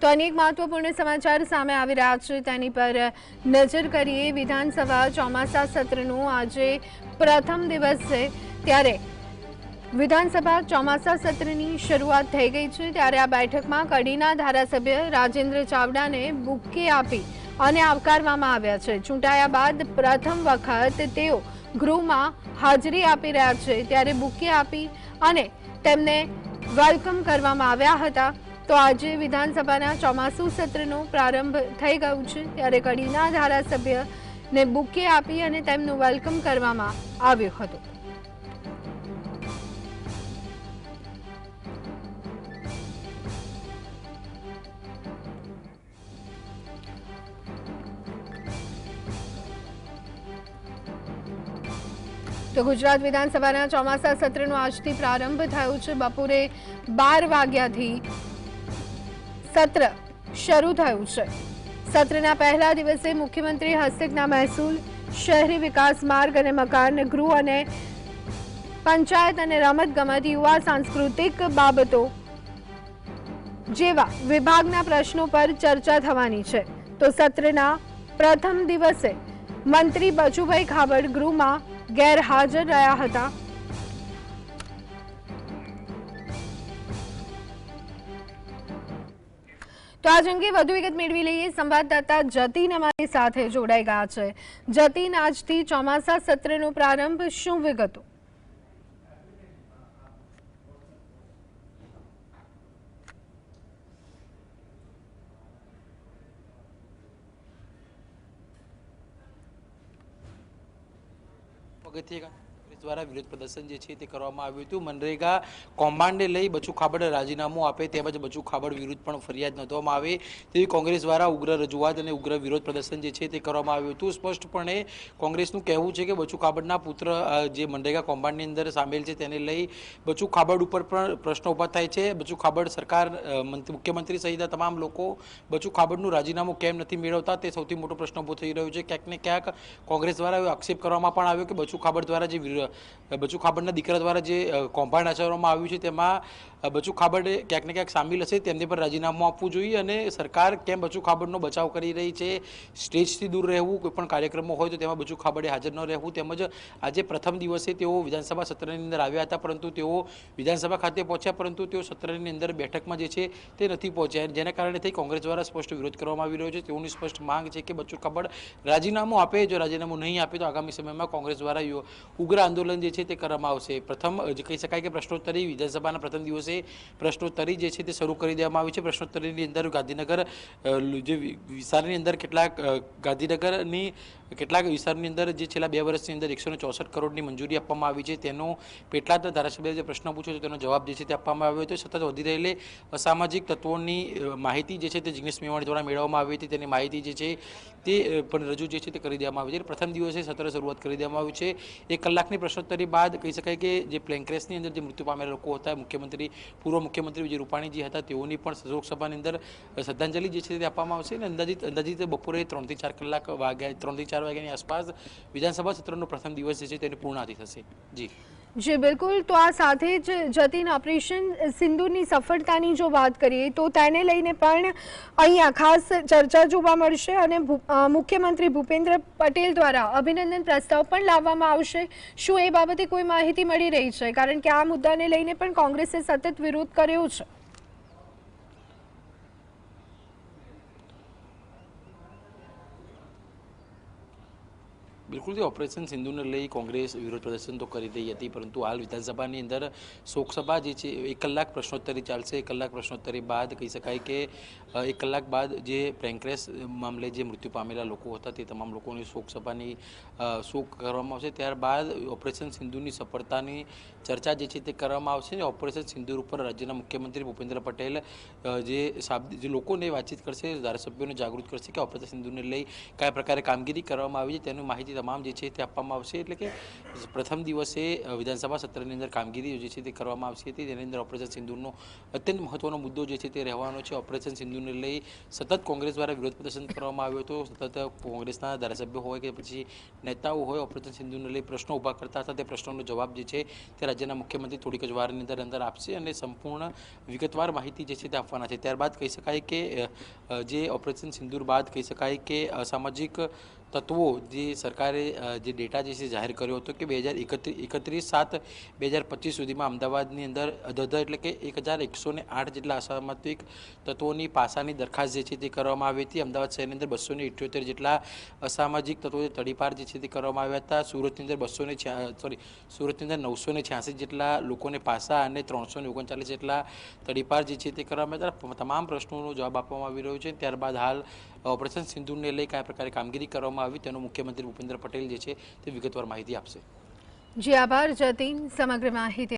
તો અનેક મહત્વપૂર્ણ સમાચાર સામે આવી રહ્યા છે. તેની પર નજર કરીએ, વિધાનસભા ચોમાસા સત્રનું આજે પ્રથમ દિવસ છે. ત્યારે વિધાનસભા ચોમાસા સત્રની શરૂઆત થઈ ગઈ છે. ત્યારે આ બેઠકમાં કડીના ધારાસભ્ય રાજેન્દ્ર ચાવડાને બુકે આપી અને આવકારવામાં આવ્યા છે. ચૂંટાયા બાદ પ્રથમ વખત તેઓ ગૃહમાં હાજરી આપી રહ્યા છે. ત્યારે બુકે આપી અને તેમને વેલકમ કરવામાં આવ્યા હતા. તો આજે વિધાનસભાના ચોમાસુ સત્રનો પ્રારંભ થઈ ગયું છે. ત્યારે કડીના ધારાસભ્યને બુકે આપી અને તેમનું વેલકમ કરવામાં આવ્યું હતું. તો ગુજરાત વિધાનસભાના ચોમાસા સત્રનો આજથી પ્રારંભ થયો છે. બપોરે બાર વાગ્યાથી સત્ર શરૂ થયું છે. સત્રના પહેલા દિવસે મુખ્યમંત્રી હસ્તકના મહેસૂલ, શહેરી વિકાસ માર્ગ અને મકાન, ગૃહ અને પંચાયત અને રમતગમત, યુવા સાંસ્કૃતિક બાબતો જેવા વિભાગના પ્રશ્નો પર ચર્ચા થવાની છે. તો સત્રના પ્રથમ દિવસે મંત્રી બચુભાઈ ખાબડ ગૃહમાં ગેરહાજર રહ્યા હતા. તો આજ અંગે વધુ વિગત મેળવી લઈએ. સંવાદદાતા જતીન અમારી સાથે જોડાઈ ગયા છે. જતીન, આજથી ચોમાસા સત્રનો પ્રારંભ શું વિગતો? પગથિયે દ્વારા વિરોધ પ્રદર્શન જે છે તે કરવામાં આવ્યું હતું. મનરેગા કૌભાંડને લઈ બચુ ખાબડ રાજીનામું આપે તેમજ બચુ ખાબડ વિરુદ્ધ પણ ફરિયાદ નોંધવામાં આવે તેવી કોંગ્રેસ દ્વારા ઉગ્ર રજૂઆત અને ઉગ્ર વિરોધ પ્રદર્શન જે છે તે કરવામાં આવ્યું હતું. સ્પષ્ટપણે કોંગ્રેસનું કહેવું છે કે બચુ ખાબડના પુત્ર જે મનરેગા કૌભાંડની અંદર સામેલ છે તેને લઈ બચુ ખાબડ ઉપર પણ પ્રશ્નો ઊભા થાય છે. બચુ ખાબડ સરકાર મુખ્યમંત્રી સહિતના તમામ લોકો બચુ ખાબડનું રાજીનામું કેમ નથી મેળવતા તે સૌથી મોટો પ્રશ્ન ઊભો થઈ રહ્યો છે. ક્યાંક ને ક્યાંક કોંગ્રેસ દ્વારા એવો આક્ષેપ કરવામાં પણ આવ્યો કે બચુ ખાબડ દ્વારા જે બચુ ખાબડના દીકરા દ્વારા જે કૌભાંડ આચરવામાં આવ્યું છે, તેમાં બચુ ખાબડ ક્યાંક ને ક્યાંક સામેલ હશે, તેમને પર રાજીનામું આપવું જોઈએ અને સરકાર કેમ બચુ ખાબડનો બચાવ કરી રહી છે, સ્ટેજથી દૂર રહેવું કોઈ પણ કાર્યક્રમો હોય તો તેમાં બચુ ખાબડે હાજર ન રહેવું, તેમજ આજે પ્રથમ દિવસે તેઓ વિધાનસભા સત્રની અંદર આવ્યા હતા, પરંતુ તેઓ વિધાનસભા ખાતે પહોંચ્યા, પરંતુ તેઓ સત્રની અંદર બેઠકમાં જે છે તે નથી પહોંચ્યા. જેના કારણે થઈ કોંગ્રેસ દ્વારા સ્પષ્ટ વિરોધ કરવામાં આવી રહ્યો છે. તેઓની સ્પષ્ટ માંગ છે કે બચુ ખાબડ રાજીનામું આપે, જો રાજીનામું નહીં આપે, તો આગામી સમયમાં કોંગ્રેસ દ્વારા ઉગ્ર આંદોલન જે છે તે કરવામાં આવશે. પ્રથમ કહી શકાય કે પ્રશ્નોત્તરી વિધાનસભાના પ્રથમ દિવસે પ્રશ્નોત્તરી જે છે તે શરૂ કરી દેવામાં આવી છે. પ્રશ્નોત્તરીની અંદર ગાંધીનગર જે વિસ્તારની અંદર કેટલાક ગાંધીનગરની કેટલાક વિસ્તારની અંદર જે છેલ્લા બે વર્ષની અંદર એકસો ચોસઠ કરોડની મંજૂરી આપવામાં આવી છે, તેનો પેટલાદના ધારાસભ્ય જે પ્રશ્ન પૂછ્યો છે, તેનો જવાબ જે છે તે આપવામાં આવ્યો હતો. સતત વધી રહેલી અસામાજિક તત્વોની માહિતી જે છે તે જિગ્નેશ મેવાણી દ્વારા મેળવવામાં આવી હતી. તેની માહિતી જે છે તે પણ રજૂ જે છે તે કરી દેવામાં આવી છે. પ્રથમ દિવસે સત્ર શરૂઆત કરી દેવામાં આવ્યું છે. એક કલાકની પ્રશ્નોત્તરી બાદ કહી શકાય કે જે પ્લેન ક્રેશની અંદર જે મૃત્યુ પામેલા લોકો હતા, મુખ્યમંત્રી, પૂર્વ મુખ્યમંત્રી વિજય રૂપાણીજી હતા, તેઓની પણ લોકસભાની અંદર શ્રદ્ધાંજલિ જે છે તે આપવામાં આવશે. અને અંદાજિત અંદાજિત બપોરે ત્રણથી ચાર કલાક વાગ્યા ત્રણથી ચાર વાગ્યાની આસપાસ વિધાનસભા સત્રનો પ્રથમ દિવસ છે તેની પૂર્ણાતિ થશે. જી. જી, બિલકુલ. તો આ સાથે જ જતીન ઓપરેશન સિંદૂરની સફળતાની જો વાત કરીએ, તો તેને લઈને પણ અહીંયા ખાસ ચર્ચા જોવા મળશે અને મુખ્યમંત્રી ભૂપેન્દ્ર પટેલ દ્વારા અભિનંદન પ્રસ્તાવ પણ લાવવામાં આવશે. શું એ બાબતે કોઈ માહિતી મળી રહી છે? કારણ કે આ મુદ્દાને લઈને પણ કોંગ્રેસે સતત વિરોધ કર્યો છે. બિલકુલ ઓપરેશન સિંધુને લઈ કોંગ્રેસ વિરોધ પ્રદર્શન તો કરી રહી હતી પરંતુ હાલ વિધાનસભાની અંદર શોકસભા જે છે એક કલાક પ્રશ્નોત્તરી ચાલશે એક કલાક પ્રશ્નોત્તરી બાદ કહી શકાય કે એક કલાક બાદ જે પ્રેન્ક્રેસ મામલે જે મૃત્યુ પામેલા લોકો હતા તે તમામ લોકોની શોકસભાની શોક કરવામાં આવશે ત્યારબાદ ઓપરેશન સિંધુની સફળતાની ચર્ચા જે છે તે કરવામાં આવશે અને ઓપરેશન સિંધુ ઉપર રાજ્યના મુખ્યમંત્રી ભૂપેન્દ્ર પટેલ જે શાબ્દિક જે લોકોને વાતચીત કરશે ધારાસભ્યોને જાગૃત કરશે કે ઓપરેશન સિંધુને લઈ કયા પ્રકારે કામગીરી કરવામાં આવી છે તેની માહિતી તમામ જે છે તે આપવામાં આવશે. એટલે કે પ્રથમ દિવસે વિધાનસભા સત્રની અંદર કામગીરી જે છે તે કરવામાં આવશે હતી તેની અંદર ઓપરેશન સિંદૂરનો અત્યંત મહત્વનો મુદ્દો જે છે તે રહેવાનો છે. ઓપરેશન સિંધુને લઈ સતત કોંગ્રેસ દ્વારા વિરોધ પ્રદર્શન કરવામાં આવ્યો હતો. સતત કોંગ્રેસના ધારાસભ્યો હોય કે પછી નેતાઓ હોય, ઓપરેશન સિંધુને લઈ પ્રશ્નો ઊભા કરતા હતા. તે પ્રશ્નોનો જવાબ જે છે તે રાજ્યના મુખ્યમંત્રી થોડીક જ વારની અંદર અંદર આપશે અને સંપૂર્ણ વિગતવાર માહિતી જે છે તે આપવાના છે. ત્યારબાદ કહી શકાય કે જે ઓપરેશન સિંદૂર બાદ કહી શકાય કે, અસામાજિક તત્વો જે સરકારે જે ડેટા જે છે જાહેર કર્યો હતો કે બે હજાર એકત્રીસ સાત બે હજાર પચીસ સુધીમાં અમદાવાદની અંદર અધધ એટલે કે એક હજાર એકસો ને આઠ જેટલા અસામાજિક તત્વોની પાસાની દરખાસ્ત જે છે તે કરવામાં આવી હતી. અમદાવાદ શહેરની અંદર બસો ને ઇઠ્યોતેર જેટલા અસામાજિક તત્વો તડીપાર જે છે તે કરવામાં આવ્યા હતા. સુરતની અંદર બસો ને સોરી સુરતની અંદર નવસો ને છ્યાસી જેટલા લોકોને પાસા અને ત્રણસો ને ઓગણચાલીસ જેટલા તડીપાર જે છે તે કરવામાં આવ્યા હતા. તમામ પ્રશ્નોનો જવાબ આપવામાં આવી રહ્યો છે. ત્યારબાદ હાલ ઓપરેશન સિંધુને લઈ કયા પ્રકારે કામગીરી કરવામાં આવી તેનો મુખ્યમંત્રી ભૂપેન્દ્ર પટેલ જે છે તે વિગતવાર માહિતી આપશે. જી, આભાર. જતીન, સમગ્ર માહિતી